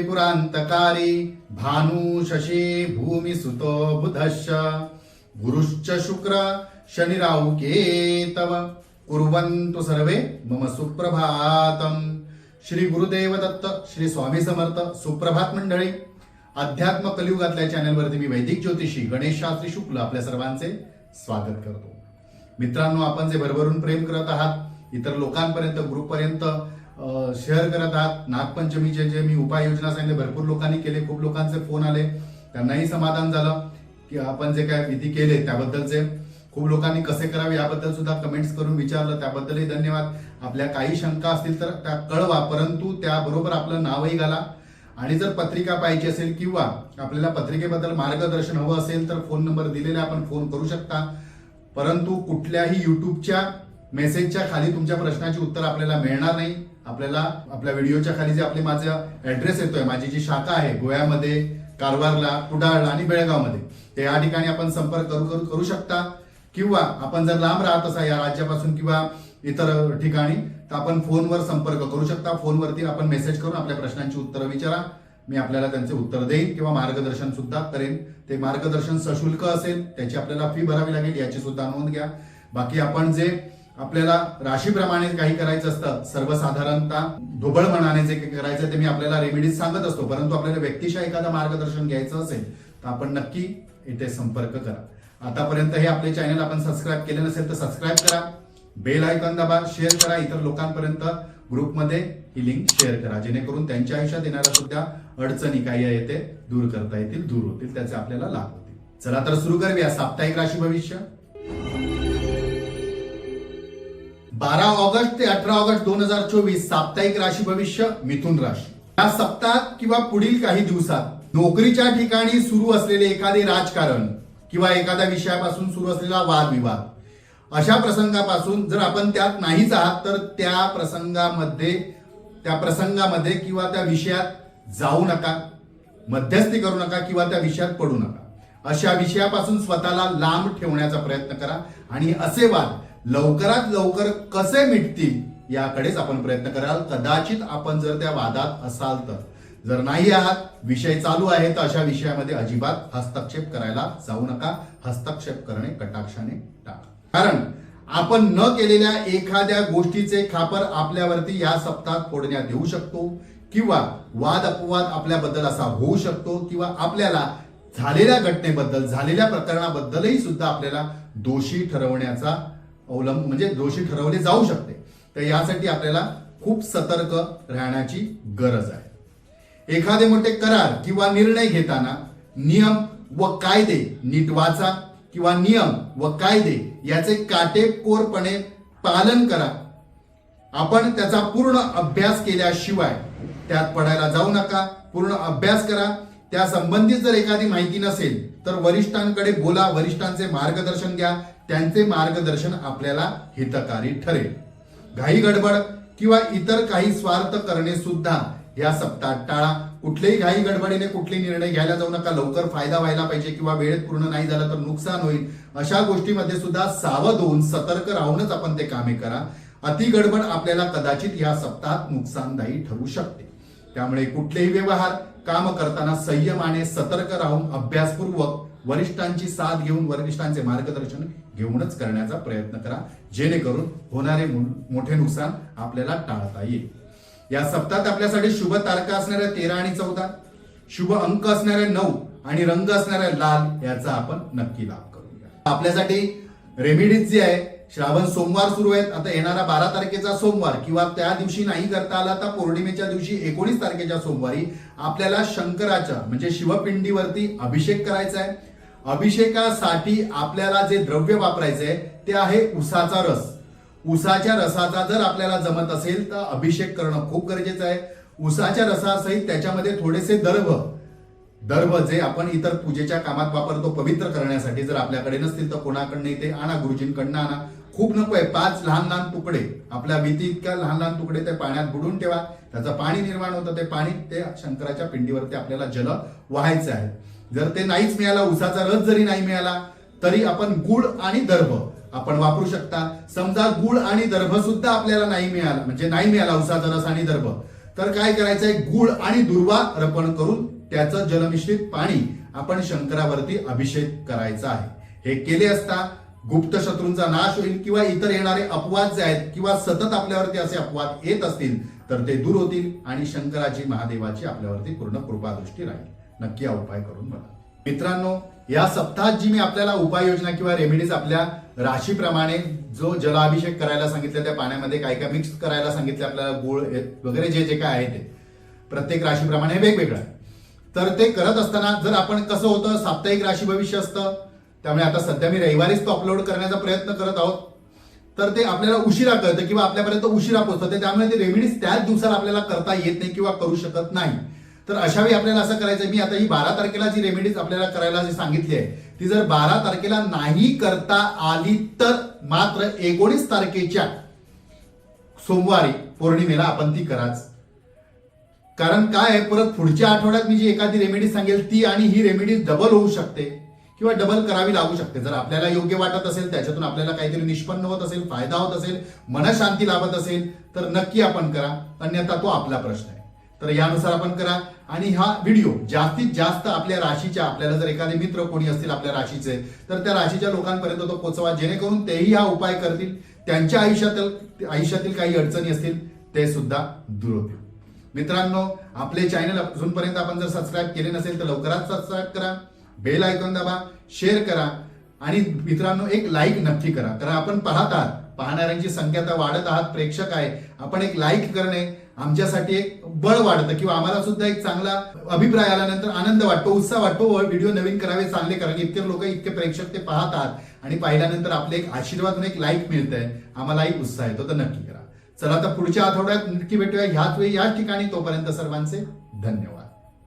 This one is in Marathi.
त्रिपुरान्तकारी भानु शशी भूमि सुतो बुधश्च। गुरुश्च शुक्र शनिराहुके तव कुर्वन्तु सर्वे मम सुप्रभातम श्री गुरुदेव दत्त श्री स्वामी समर्थ सुप्रभात मंडळी। अध्यात्म कलियुगातल्या चॅनलवरती मी वैदिक ज्योतिषी गणेश शास्त्री शुक्ल आपल्या सर्वांचे स्वागत करतो. मित्रांनो आपण जे भरभरून प्रेम करत आहात इतर लोकांपर्यंत ग्रुपपर्यंत शेअर करत आहात. नागपंचमीचे जे मी उपाययोजना सांगितले भरपूर लोकांनी केले खूप लोकांचे फोन आले. त्यांनाही समाधान झालं की आपण जे काय विधी केले त्याबद्दलचे. खूप लोकांनी कसे करावे याबद्दल सुद्धा कमेंट्स करून विचारलं. त्याबद्दलही धन्यवाद. आपल्या काही शंका असतील तर त्या कळवा परंतु त्याबरोबर आपलं नावही घाला. आणि जर पत्रिका पाहिजे असेल किंवा आपल्याला पत्रिकेबद्दल मार्गदर्शन हवं असेल तर फोन नंबर दिलेला आपण फोन करू शकता. परंतु कुठल्याही युट्यूबच्या मेसेजच्या खाली तुमच्या प्रश्नाची उत्तर आपल्याला मिळणार नाही. आपल्याला आपल्या व्हिडिओच्या खाली जे आपले माझा ऍड्रेस येतोय माझी जी शाखा आहे गोव्यामध्ये कारवारला कुडाळला आणि बेळगावमध्ये ते या ठिकाणी आपण संपर्क करू करू करू शकता. किंवा आपण जर लांब राहत असा या राज्यापासून किंवा इतर ठिकाणी तर आपण फोनवर संपर्क करू शकता. फोनवरती आपण मेसेज करून आपल्या प्रश्नांची उत्तरं विचारा. मी आपल्याला त्यांचे उत्तर देईन किंवा मार्गदर्शन सुद्धा करेन. ते मार्गदर्शन सशुल्क असेल त्याची आपल्याला फी भरावी लागेल याची सुद्धा नोंद घ्या. बाकी आपण जे आपल्याला राशीप्रमाणे काही करायचं असतं सर्वसाधारणतः ढोबळ मनाने जे काही करायचं ते मी आपल्याला रेमेडीज सांगत असतो परंतु आपल्याला व्यक्तिशः एखादं मार्गदर्शन घ्यायचं असेल तर आपण नक्की इथे संपर्क करा. आतापर्यंत हे आपले चॅनल आपण सबस्क्राईब केले नसेल तर सबस्क्राईब करा बेल आयकॉन दाबा शेअर करा इतर लोकांपर्यंत ग्रुपमध्ये ही लिंक शेअर करा जेणेकरून त्यांच्या आयुष्यात येणाऱ्या सुद्धा अडचणी काही आहे ते दूर करता येतील दूर होतील त्याचे आपल्याला लाभ होतील. चला तर सुरू करूया साप्ताहिक राशी भविष्य. बारा ऑगस्ट ते अठरा ऑगस्ट दोन हजार चोवीस साप्ताहिक राशी भविष्य मिथुन राशी. या सप्ताहात किंवा पुढील काही दिवसात नोकरीच्या ठिकाणी सुरू असलेले एखादे राजकारण किंवा एखाद्या विषयापासून सुरू असलेला वादविवाद अशा प्रसंगापासून जर आपण त्यात नाहीच आहात तर त्या प्रसंगामध्ये त्या प्रसंगामध्ये किंवा त्या विषयात जाऊ नका मध्यस्थी करू नका किंवा त्या विषयात पडू नका. अशा विषयापासून स्वतःला लांब ठेवण्याचा प्रयत्न करा आणि असे वाद लवकरात लवकर कसे मिटतील याकडेच आपण प्रयत्न कराल. कदाचित आपण जर त्या वादात असाल तर. जर नाही आहात विषय चालू आहे तर अशा विषयामध्ये अजिबात हस्तक्षेप करायला जाऊ नका. हस्तक्षेप करणे कटाक्षाने टाळा कारण आपण न केलेल्या एखाद्या गोष्टीचे खापर आपल्यावरती या सप्ताहात फोडण्यात येऊ शकतो किंवा वाद अपवाद आपल्याबद्दल असा होऊ शकतो किंवा आपल्याला झालेल्या घटनेबद्दल झालेल्या प्रकरणाबद्दलही सुद्धा आपल्याला दोषी ठरवण्याचा अवलंब म्हणजे दोषी ठरवले जाऊ शकते. तर यासाठी आपल्याला खूप सतर्क राहण्याची गरज आहे. एखादे मोठे करार किंवा निर्णय घेताना नियम व कायदे नीट वाचा किंवा नियम व कायदे याचे काटेकोरपणे पालन करा. आपण त्याचा पूर्ण अभ्यास केल्याशिवाय त्यात पडायला जाऊ नका. पूर्ण अभ्यास करा. त्या संबंधित जर एखादी माहिती नसेल तर वरिष्ठांकडे बोला. वरिष्ठांचे मार्गदर्शन घ्या. त्यांचे मार्गदर्शन आपल्याला हितकारी ठरेल. घाई गडबड किंवा इतर काही स्वार्थ करणे सुद्धा या सप्ताहात टाळा. कुठलेही घाई गडबडीने कुठले निर्णय घ्यायला जाऊ नका. लवकर फायदा व्हायला पाहिजे किंवा वेळेत पूर्ण नाही झाला तर नुकसान होईल. अशा गोष्टीमध्ये सुद्धा सावध होऊन सतर्क राहूनच आपण ते कामे करा. अति गडबड आपल्याला कदाचित या सप्ताहात नुकसानदायी ठरू शकते. त्यामुळे कुठलेही व्यवहार काम करताना संयमाने सतर्क राहून अभ्यासपूर्वक वरिष्ठांची साथ घेऊन वरिष्ठांचे मार्गदर्शन घेऊनच करण्याचा प्रयत्न करा. जेणेकरून होणारे मोठे नुकसान आपल्याला टाळता येईल. या सप्ताहात आपल्यासाठी शुभ तारखा असणाऱ्या तेरा आणि चौदा शुभ अंक असणारे नऊ आणि रंग असणाऱ्या लाल याचा आपण नक्की लाभ करूया. आपल्यासाठी रेमिडीज जी आहे श्रावण सोमवार सुरू आहेत. आता येणारा बारा तारखेचा सोमवार किंवा त्या दिवशी नाही करता आला तर पौर्णिमेच्या दिवशी एकोणीस तारखेच्या सोमवारी आपल्याला शंकराच्या म्हणजे शिवपिंडीवरती अभिषेक करायचा आहे. अभिषेकासाठी आपल्याला जे द्रव्य वापरायचे ते आहे उसाचा रस. उसाच्या रसाचा जर आपल्याला जमत असेल तर अभिषेक करणं खूप गरजेचं आहे. उसाच्या रसासहित त्याच्यामध्ये थोडेसे दर्भ. दर्भ जे आपण इतर पूजेच्या कामात वापरतो पवित्र करण्यासाठी जर आपल्याकडे नसतील तर कोणाकडनं ते आणा गुरुजींकडनं आणा. खूप नको आहे. पाच लहान लहान तुकडे. आपल्या भीती इतक्या लहान लहान तुकडे ते पाण्यात बुडून ठेवा. त्याचं पाणी निर्माण होतं ते पाणी ते शंकराच्या पिंडीवरती आपल्याला जल व्हायचं आहे. जर ते नाहीच मिळाला उसाचा रस जरी नाही मिळाला तरी आपण गुळ आणि दर्भ आपण वापरू शकता. समजा गुळ आणि दर्भ सुद्धा आपल्याला नाही मिळाला म्हणजे नाही मिळाला उसाचा रस आणि दर्भ. तर काय करायचंय? गुळ आणि दुर्वा अर्पण करून त्याचं जलमिश्रित पाणी आपण शंकरावरती अभिषेक करायचा आहे. हे केले असता गुप्त शत्रूंचा नाश होईल किंवा इतर येणारे अपवाद जे आहेत किंवा सतत आपल्यावरती असे अपवाद येत असतील तर ते दूर होतील आणि शंकराची महादेवाची आपल्यावरती पूर्ण कृपादृष्टी राहील. नक्की हा उपाय करून बघा. मित्रांनो या सप्ताहात जी मी आपल्याला उपाययोजना किंवा रेमेडीज आपल्या राशीप्रमाणे जो जलाभिषेक करायला सांगितलं त्या पाण्यामध्ये काय काय मिक्स करायला सांगितलं आपल्याला गुळ हे वगैरे जे जे काय आहे ते प्रत्येक राशीप्रमाणे वेगवेगळं आहे. तर ते करत असताना जर आपण कसं होतं साप्ताहिक राशी भविष्य असतं त्यामुळे आता सध्या मी रविवारीच तो अपलोड करण्याचा प्रयत्न करत आहोत. तर ते आपल्याला उशिरा कळतं किंवा आपल्यापर्यंत उशिरा पोहोचतं. त्यामुळे ते रेमेडीज त्याच दिवसाला आपल्याला करता येत नाही किंवा करू शकत नाही. तर अशा वेळी आपल्याला असं करायचं मी आता ही बारा तारखेला जी रेमेडीज आपल्याला करायला जी सांगितली आहे ती जर बारा तारखेला नाही करता आली तर मात्र एकोणीस तारखेच्या सोमवारी पौर्णिमेला आपण ती कराच. कारण काय आहे परत पुढच्या आठवड्यात मी जी एखादी रेमेडी सांगेल ती आणि ही रेमेडी डबल होऊ शकते किंवा डबल करावी लागू शकते. जर आपल्याला योग्य वाटत असेल त्याच्यातून आपल्याला काहीतरी निष्पन्न होत असेल फायदा होत असेल मनशांती लाभत असेल तर नक्की आपण करा. अन्यथा तो आपला प्रश्न आहे. तर यानुसार आपण करा. आणि हा व्हिडिओ जास्तीत जास्त आपल्या राशीच्या आपल्याला जर एखादे मित्र कोणी असतील आपल्या राशीचे तर त्या राशीच्या लोकांपर्यंत तो पोचवा. जेणेकरून तेही हा उपाय करतील. त्यांच्या आयुष्यातील आयुष्यातील काही अडचणी असतील ते सुद्धा दूर होतील. मित्रांनो आपले चॅनल अजूनपर्यंत आपण जर सबस्क्राईब केले नसेल तर लवकरात सबस्क्राईब करा. बेल आयकॉन दाबा शेअर करा. आणि मित्रांनो एक लाईक नक्की करा. कारण आपण पाहत आहात पाहणाऱ्यांची संख्या आता वाढत आहात प्रेक्षक आहे. आपण एक लाईक करणे आमच्यासाठी एक बळ वाढतं किंवा आम्हाला सुद्धा एक चांगला अभिप्राय आल्यानंतर आनंद वाटतो उत्साह वाटतो. व्हिडिओ नवीन करावे चांगले कारण इतके लोक इतके प्रेक्षक ते पाहतात आणि पाहिल्यानंतर आपले एक आशीर्वाद एक लाईक मिळतंय. आम्हालाही उत्साह येतो. तर नक्की करा. चला आता पुढच्या आठवड्यात नक्की भेटूया. ह्याच वेळी याच ठिकाणी तोपर्यंत सर्वांचे धन्यवाद.